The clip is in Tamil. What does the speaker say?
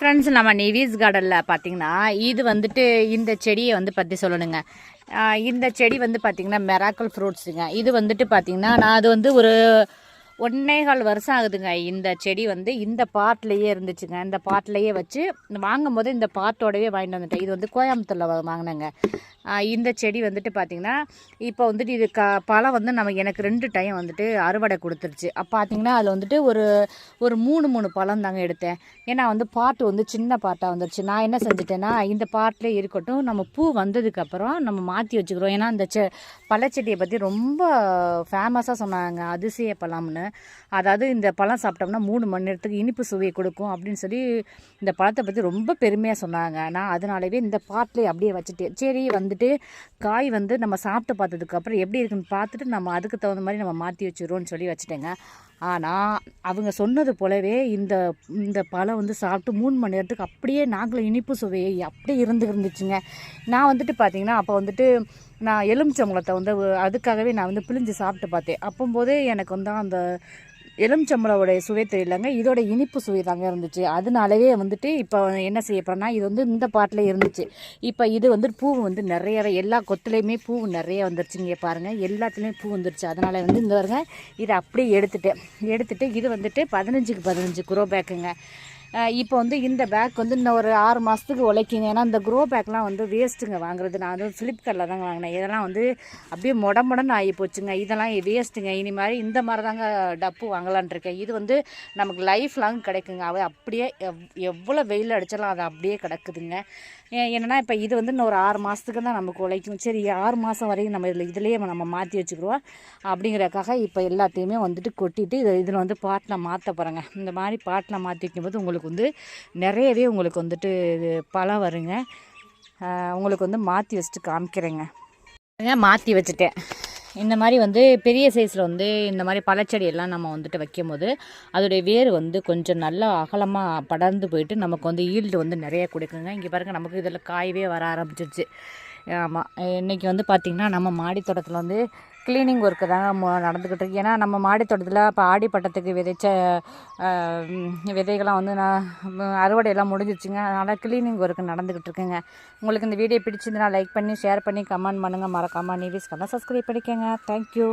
ஃப்ரெண்ட்ஸ் நம்ம நிவிஸ் கார்டனில் பார்த்தீங்கன்னா இது வந்துட்டு இந்த செடியை வந்து பற்றி சொல்லணுங்க. இந்த செடி வந்து பார்த்தீங்கன்னா மெராக்கல் ஃப்ரூட்ஸுங்க இது வந்துட்டு பார்த்தீங்கன்னா நான் அது வந்து ஒரு ஒன்னே கால் வருஷம் ஆகுதுங்க. இந்த செடி வந்து இந்த பாட்லேயே இருந்துச்சுங்க. இந்த பாட்லேயே வச்சு வாங்கும் போது இந்த பாட்டோடவே வாங்கிட்டு வந்துட்டேன். இது வந்து கோயம்புத்தூரில் வாங்கினேங்க. இந்த செடி வந்துட்டு பார்த்தீங்கன்னா இப்போ வந்துட்டு இது க பழம் வந்து நம்ம எனக்கு ரெண்டு டைம் வந்துட்டு அறுவடை கொடுத்துருச்சு. அப்போ பார்த்தீங்கன்னா அதில் வந்துட்டு ஒரு ஒரு மூணு மூணு பழம் தாங்க எடுத்தேன். ஏன்னா வந்து பாட்டு வந்து சின்ன பாட்டாக வந்துருச்சு. நான் என்ன செஞ்சுட்டேன்னா இந்த பாட்டிலே இருக்கட்டும் நம்ம பூ வந்ததுக்கப்புறம் நம்ம மாற்றி வச்சுக்கிறோம். ஏன்னா இந்த செ பழச்செடியை பற்றி ரொம்ப ஃபேமஸாக சொன்னாங்க அதிசய பழம்னு அதாவது இந்த பழம் சாப்பிட்டோம்னா மூணு மணி நேரத்துக்கு இனிப்பு சுவையை கொடுக்கும் அப்படின்னு சொல்லி இந்த பழத்தை பற்றி ரொம்ப பெருமையாக சொன்னாங்க. நான் அதனாலவே இந்த பாட்டிலே அப்படியே வச்சுட்டேன் சரி வந்துட்டு காய் வந்து நம்ம சாப்பிட்டு பார்த்ததுக்கப்புறம் எப்படி இருக்குன்னு பார்த்துட்டு நம்ம அதுக்கு தகுந்த மாதிரி நம்ம மாற்றி வச்சுருவோன்னு சொல்லி வச்சுட்டேங்க. ஆனால் அவங்க சொன்னது போலவே இந்த இந்த பழம் வந்து சாப்பிட்டு மூணு மணி நேரத்துக்கு அப்படியே நாக்கில் இனிப்பு சுவையை அப்படியே இருந்து இருந்துச்சுங்க. நான் வந்துட்டு பார்த்தீங்கன்னா அப்போ வந்துட்டு நான் எலுமிச்சம்பழத்தை வந்து அதுக்காகவே நான் வந்து பிழிஞ்சு சாப்பிட்டு பார்த்தேன். அப்போம்போதே எனக்கு வந்து அந்த எலுமிச்சம்பழோடைய சுவை தெரியலங்க. இதோட இனிப்பு சுவை தாங்க இருந்துச்சு. அதனாலவே வந்துட்டு இப்போ என்ன செய்ய போகிறேன்னா இது வந்து இந்த பாட்டில் இருந்துச்சு. இப்போ இது வந்து பூ வந்து நிறையவே எல்லா கொத்துலேயுமே பூ நிறைய வந்துருச்சுங்க. பாருங்கள் எல்லாத்துலேயும் பூ வந்துருச்சு. அதனால் வந்து இந்த வருங்க இதை அப்படியே எடுத்துட்டேன் எடுத்துகிட்டு இது வந்துட்டு பதினஞ்சுக்கு பதினஞ்சு குரோ பேக்குங்க இப்போ வந்து இந்த பேக் வந்து இன்னும் ஒரு ஆறு மாதத்துக்கு உழைக்குங்க. ஏன்னா இந்த க்ரோ பேக்லாம் வந்து வேஸ்ட்டுங்க வாங்குறது. நான் வந்து ஃப்ளிப்கார்ட்டில் தாங்க வாங்கினேன். இதெல்லாம் வந்து அப்படியே முடமுடன்னு ஆகி போச்சுங்க இதெல்லாம் வேஸ்ட்டுங்க இனி மாதிரி இந்த மாதிரி தாங்க டப்பு வாங்கலான் இருக்கேன். இது வந்து நமக்கு லைஃப் லாங் கிடைக்குங்க. அவை அப்படியே எவ் எவ்வளோ வெயில் அடித்தாலும் அது அப்படியே கிடக்குதுங்க. ஏ- இப்போ இது வந்து இன்னும் ஒரு ஆறு மாதத்துக்கு தான் நமக்கு உழைக்கும். சரி ஆறு மாதம் வரைக்கும் நம்ம இதில் இதுலேயே நம்ம மாற்றி வச்சுக்கிறோம் அப்படிங்கிறக்காக இப்போ எல்லாத்தையுமே வந்துட்டு கொட்டிட்டு இது இதில் வந்து பாட்டில் மாற்ற போகிறேங்க இந்த மாதிரி பாட்டில் மாற்றி வைக்கும்போது உங்களுக்கு வந்து நிறையவே உங்களுக்கு வந்துட்டு இது பழம் வருங்க. உங்களுக்கு வந்து மாற்றி வச்சுட்டு காமிக்கிறேங்க. மாற்றி வச்சுட்டேன். இந்த மாதிரி வந்து பெரிய சைஸில் வந்து இந்த மாதிரி பழச்செடியெல்லாம் நம்ம வந்துட்டு வைக்கும்போது அதோடைய வேர் வந்து கொஞ்சம் நல்லா அகலமாக படர்ந்து போயிட்டு நமக்கு வந்து ஈல்டு வந்து நிறைய கொடுக்குங்க. இங்கே பாருங்கள் நமக்கு இதில் காயவே வர ஆரம்பிச்சிருச்சு. ஆமாம் இன்றைக்கி வந்து பார்த்திங்கன்னா நம்ம மாடி தோட்டத்தில் வந்து க்ளீனிங் ஒர்க்கு தாங்க நடந்துக்கிட்டு இருக்கு. ஏன்னா நம்ம மாடி தோட்டத்தில் இப்போ ஆடி பட்டத்துக்கு விதைச்ச விதைகள்லாம் வந்து நான் அறுவடையெல்லாம் முடிஞ்சிருச்சுங்க. அதனால் க்ளீனிங் ஒர்க்கு நடந்துக்கிட்டு இருக்குங்க. உங்களுக்கு இந்த வீடியோ பிடிச்சிருந்தா லைக் பண்ணி ஷேர் பண்ணி கமெண்ட் பண்ணுங்கள் மறக்காமல் நியூஸ்க்கெல்லாம் சப்ஸ்கிரைப் பண்ணிக்கோங்க. தேங்க்யூ